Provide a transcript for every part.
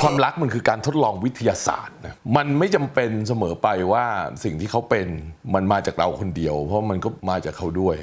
ความรักมันคือการทดลองวิทยาศาสตร์นะมันไม่จำเป็นเสมอไปว่าสิ่งที่เขาเป็นมันมาจากเราคนเดียว เพราะมันก็มาจากเขาด้วย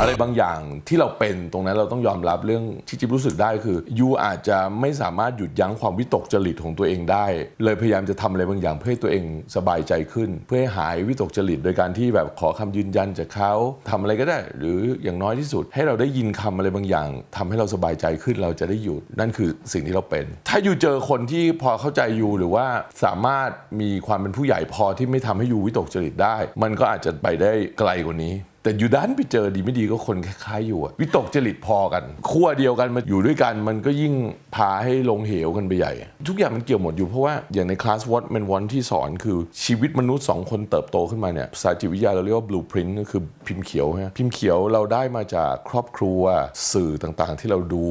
อะไรบางอย่างที่เราเป็นตรงนั้นเราต้องยอมรับเรื่องที่จิ๊บรู้สึกได้คือยูอาจจะไม่สามารถหยุดยั้งความวิตกจริตของตัวเองได้ เลยพยายามจะทำอะไรบางอย่างเพื่อให้ตัวเองสบายใจขึ้น เพื่อให้หายวิตกจริต โดยการที่แบบขอคำยืนยันจากเขาทำอะไรก็ได้ หรืออย่างน้อยที่สุด ให้เราได้ยินคำอะไรบางอย่างทำให้เราสบายใจขึ้นเราจะได้หยุดนั่นคือสิ่งที่เราเป็น ถ้ายูเจอคนที่พอเข้าใจยูหรือว่าสามารถมีความเป็นผู้ใหญ่พอที่ไม่ทำให้ยูวิตกจริตได้ มันก็อาจจะไปได้ไกลกว่านี้ แต่อยู่ด้านไปเจอดีไม่ดีก็คนคล้ายๆอยู่อะวิตกจริตพอกันขั้วเดียวกันมาอยู่ด้วยกันมันก็ยิ่งพาให้ลงเหวกันไปใหญ่ ทุกอย่างมันเกี่ยวหมดอยู่เพราะว่าอย่างในคลาสวอตแมนวันที่สอนคือชีวิตมนุษย์สองคนเติบโตขึ้นมาเนี่ยภาษาจิตวิทยาเราเรียกว่าบลูพรินต์ก็คือพิมพ์เขียวฮะพิมพ์เขียวเราได้มาจากครอบครัวสื่อต่างๆ ที่เราดู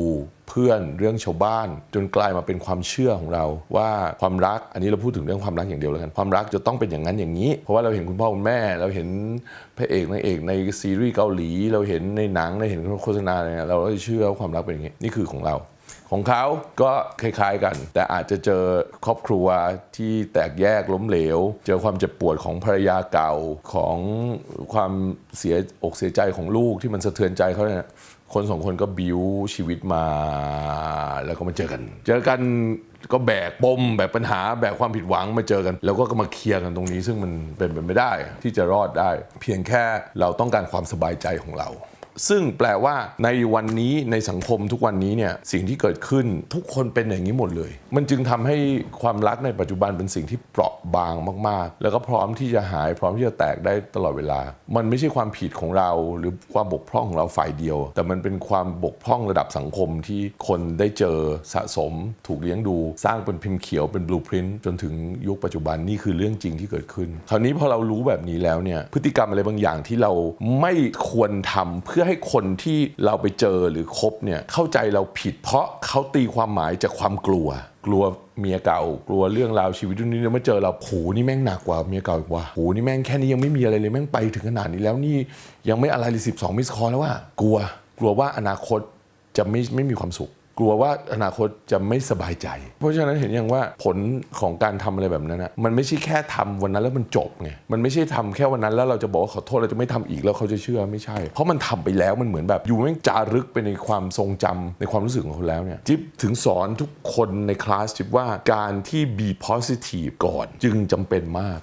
เพื่อนเรื่องชาวบ้าน จนกลายมาเป็นความเชื่อของเราว่าความรักอันนี้เราพูดถึงเรื่องความรักอย่างเดียวแล้วกันความรักจะต้องเป็นอย่างนั้นอย่างนี้ เพราะว่าเราเห็นคุณพ่อคุณแม่ เราเห็นพระเอกนางเอกในซีรีส์เกาหลี เราเห็นในหนังเราเห็นโฆษณาอะไรเนี่ยเราก็เชื่อว่าความรักเป็นอย่างนี้นี่คือของเรา ของเขาก็คล้ายๆกัน แต่อาจจะเจอครอบครัวที่แตกแยกล้มเหลว เจอความเจ็บปวดของภรรยาเก่าของความเสียอกเสียใจของลูกที่มันสะเทือนใจเขาเนี่ยคนสองคนก็บิวชีวิตมา แล้วก็มาเจอกัน เจอกันก็แบกปมแบกปัญหาแบกความผิดหวังมาเจอกัน แล้วก็มาเคลียร์กันตรงนี้ ซึ่งมันเป็นไปไม่ได้ที่จะรอดได้ เพียงแค่เราต้องการความสบายใจของเรา ซึ่งแปลว่าในวันนี้ในสังคมทุกวันนี้เนี่ยสิ่งที่เกิดขึ้นทุกคนเป็นอย่างนี้หมดเลย มันจึงทำให้ความรักในปัจจุบันเป็นสิ่งที่เปราะบางมาก ๆ แล้วก็พร้อมที่จะหายพร้อมที่จะแตกได้ตลอดเวลา มันไม่ใช่ความผิดของเรา หรือความบกพร่องของเราฝ่ายเดียว แต่มันเป็นความบกพร่องระดับสังคมที่คนได้เจอสะสม ถูกเลี้ยงดู สร้างเป็นพิมพ์เขียวเป็นบลูพรินต์จนถึงยุคปัจจุบันนี่คือเรื่องจริงที่เกิดขึ้น คราวนี้พอเรารู้แบบนี้แล้วเนี่ยพฤติกรรมอะไรบางอย่างที่เราไม่ควรทำเพื่อให้คนที่เราไปเจอหรือคบเนี่ยเข้าใจเราผิด เพราะเขาตีความหมายจากความกลัว กลัวเมียเก่ากลัวเรื่องราวชีวิตเรื่องนี้แล้วมาเจอเราโหนี่แม่งหนักกว่าเมียเก่าอีกว่าโหนี่แม่งแค่นี้ยังไม่มีอะไรเลยแม่งไปถึงขนาดนี้แล้วนี่ยังไม่อะไรเลยสิบสองมิสคอแล้วว่ากลัว กลัวว่าอนาคตจะไม่ไม่มีความสุข กลัวว่าอนาคตจะไม่สบายใจ เพราะฉะนั้นเห็นยังว่าผลของการทำอะไรแบบนั้นนะมันไม่ใช่แค่ทำวันนั้นแล้วมันจบไงมันไม่ใช่ทำแค่วันนั้นแล้วเราจะบอกว่าขอโทษเราจะไม่ทำอีกแล้วเขาจะเชื่อไม่ใช่ เพราะมันทำไปแล้วมันเหมือนแบบอยู่แม่งจารึกไปในความทรงจำในความรู้สึกของเขาแล้วเนี่ยจิ๊บถึงสอนทุกคนในคลาสจิ๊บว่าการที่ be positive ก่อนจึงจำเป็นมาก